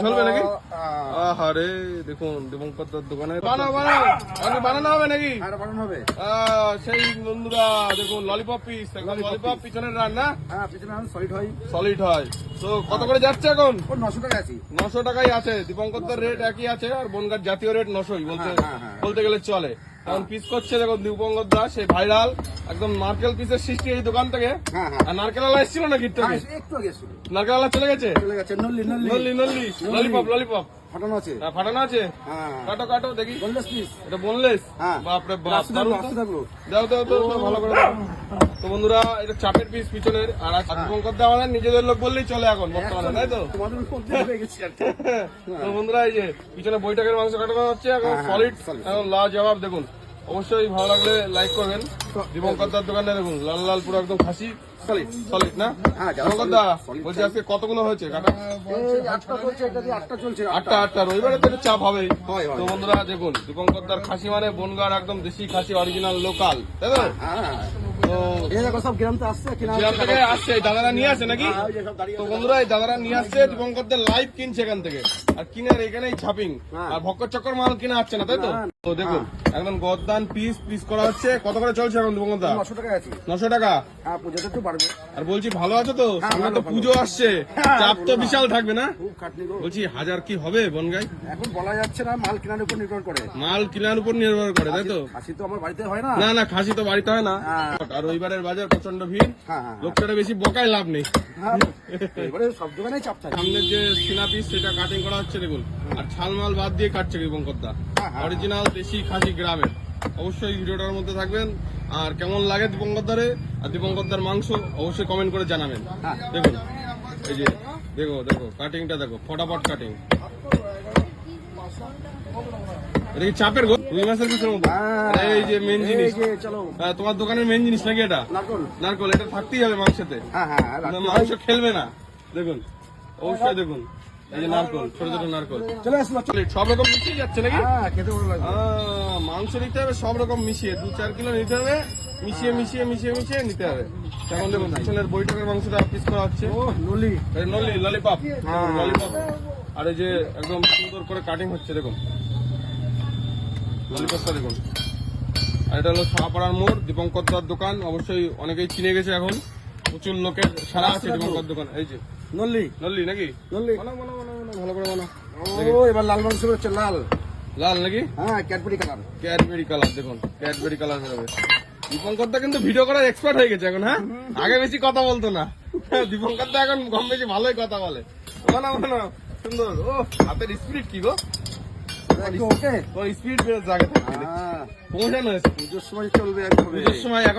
চলবে নাকি আহ, আহারে দেখুন দীপঙ্কর দোকানে। বানাও বানাও। আপনি বানানো হবে নাকি? আর বানানো হবে। সেই বন্ধুরা দেখুন ললিপপ পিস এখন ললিপপ পিছনের রান্না হ্যাঁ সলিড হয়। সলিড হয়। তো কত করে যাচ্ছে এখন? নশো টাকা আছি। নশো টাকাই আছে। দীপঙ্কর রেট একই আছে আর বনগার জাতীয় রেট নশোই বলতে হ্যাঁ, হ্যাঁ। বলতে গেলে চলে। এখন পিস করছে দেখুন দীপঙ্কর দা সেই ভাইরাল একদম নারকেল পিসের সৃষ্টি এই দোকান থেকে। আর নারকেল আলা এসেছিল না গিট থেকে। নারকেল আলা চলে গেছে? চলে গেছে নল্লি নল্লি। নল্লি নল্লি। ললিপপ ললিপপ ফাটানো আছে? হ্যাঁ, ফাটানো আছে? হ্যাঁ। কাটো কাটো দেখি। বোনলেস পিস এটা বোনলেস হ্যাঁ। বাপরে বাপ তো। দাও দাও দাও দাও, ভালো করে তো বন্ধুরা এটা চাপের পিস পিছনের আর। দীপঙ্কর দা আমাদের নিজেদের লোক বললেই চলে এখন বর্তমানে তাই তো? তোমাদের মধ্যে গেছি তো বন্ধুরা এই যে পিছনে বৈঠকের মাংস কাটানো হচ্ছে এখন সলিড এখন লা জবাব দেখুন। অবশ্যই ভালো লাগলে লাইক করবেন। দীপঙ্কর দার দোকানে দেখুন লাল লাল পুরো একদম খাসি সলিড সলিড না? হ্যাঁ, দীপঙ্কর দা বলছি আজকে কতগুলো হয়েছে? কাটা আটটা আটটা চলছে আটটা। আটটা রবিবারে তো চাপ হবেই। হয়, হয়। তো বন্ধুরা দেখুন দীপঙ্কর দার খাসি মানে বনগার একদম দেশি খাসি অরিজিনাল লোকাল তাই তো? হ্যাঁ তো এই দেখো সব গ্রাম তো আসছে কিনা আসছে দাদারা নিয়ে আসে নাকি? হ্যাঁ, তো বন্ধুরা এই দাদারা নিয়ে আসছে দীপঙ্করদের লাইভ কিনছে এখান থেকে। আর কিনে আর এখানেই ছাপিং। হ্যাঁ। আর ভক্কর চক্কর মাল কিনা হচ্ছে না তাই তো দেখুন একদম গদ্দান পিস পিস করা হচ্ছে। কত করে চলছে এখন দীপঙ্কর দা নশো টাকা আছি। নশো টাকা? হ্যাঁ পুজোতে একটু বাড়বে। আর বলছি ভালো আছো তো? হ্যাঁ, সামনে তো পুজো আসছে। হ্যাঁ, চাপ তো বিশাল থাকবে না? বলছি হাজার কি হবে বনগাই? এখন বলা যাচ্ছে না মাল কেনার উপর নির্ভর করে। মাল কেনার উপর নির্ভর করে তাই তো? খাসি তো আমার বাড়িতে হয় না? না না খাসি তো বাড়িতে হয় না। আর রবিবারের বাজার প্রচণ্ড ভিড়। লোকটা বেশি বকায় লাভ নেই। এবারে সব দোকানেই চাপ থাকে। সামনের যে সিনা পিস সেটা কাটিং করা হচ্ছে দেখুন। আর ছাল মাল বাদ দিয়ে কাটছে হ্যাঁ। অরিজিনাল দেশি খাসি গ্রামের অবশ্যই ভিডিওটার মধ্যে থাকবেন। আর কেমন লাগে দীপঙ্করদারে আর দীপঙ্করদার মাংস অবশ্যই কমেন্ট করে জানাবেন। হ্যাঁ। দেখুন এই যে দেখো দেখো কাটিংটা দেখো ফটাফট কাটিং চাপের গো রুই মাছের পিসের হ্যাঁ। এই যে মেন জিনিস। হ্যাঁ, তোমার দোকানের মেন জিনিস নাকি এটা? নারকল। এটা থাকতেই হবে মাংসতে। হ্যাঁ হ্যাঁ হয়। মাংস খেলবে না। দেখুন অবশ্যই দেখুন। এই যে নারকল ছোট ছোট নারকল। চলে আসলো সব রকম মিশিয়ে যাচ্ছে নাকি? হ্যাঁ খেতে ভালো লাগবে। মাংস নিতে হবে সব রকম মিশিয়ে দু চার কিলো নিতে হবে মিশিয়ে মিশিয়ে মিশিয়ে মিশিয়ে নিতে হবে। এখন দেখুন পিছনের বইটাকের মাংসটা পিস করা হচ্ছে। ও নলি নলি ললিপপ। হ্যাঁ। ললিপপ। আর এই যে একদম সুন্দর করে কাটিং হচ্ছে দেখুন। ললিপপটা দেখুন। আর এটা হলো সাহাপাড়ার মোড় দীপঙ্কর দোকান। অবশ্যই অনেকেই চিনে গেছে এখন। প্রচুর লোকের সারা আছে দীপঙ্কর দোকান। এই যে। নলি নল্লি নাকি? নলি বানাও বানাও বানাও বানাও, ভালো করে বানাও। ও এবার লাল মাংস লাল। লাল নাকি? হ্যাঁ ক্যাডবেরি কালার ক্যাডবেরি কালার দেখুন ক্যাডবেরি কালার বেরোবে কিন্তু ভিডিও করার এক্সপার্ট হয়ে গেছে এখন হ্যাঁ? আগে বেশি কথা বলতো না। দীপঙ্কর দা এখন কম বেশি ভালোই কথা বলে। বানাও বানাও সুন্দর। ও হাতের স্পিড কি গো? ওকে ও স্পিড বেড়ে জায়গা হ্যাঁ। পৌঁছানো হয়েছে। পুজোর সময় চলবে পুজোর সময় এখন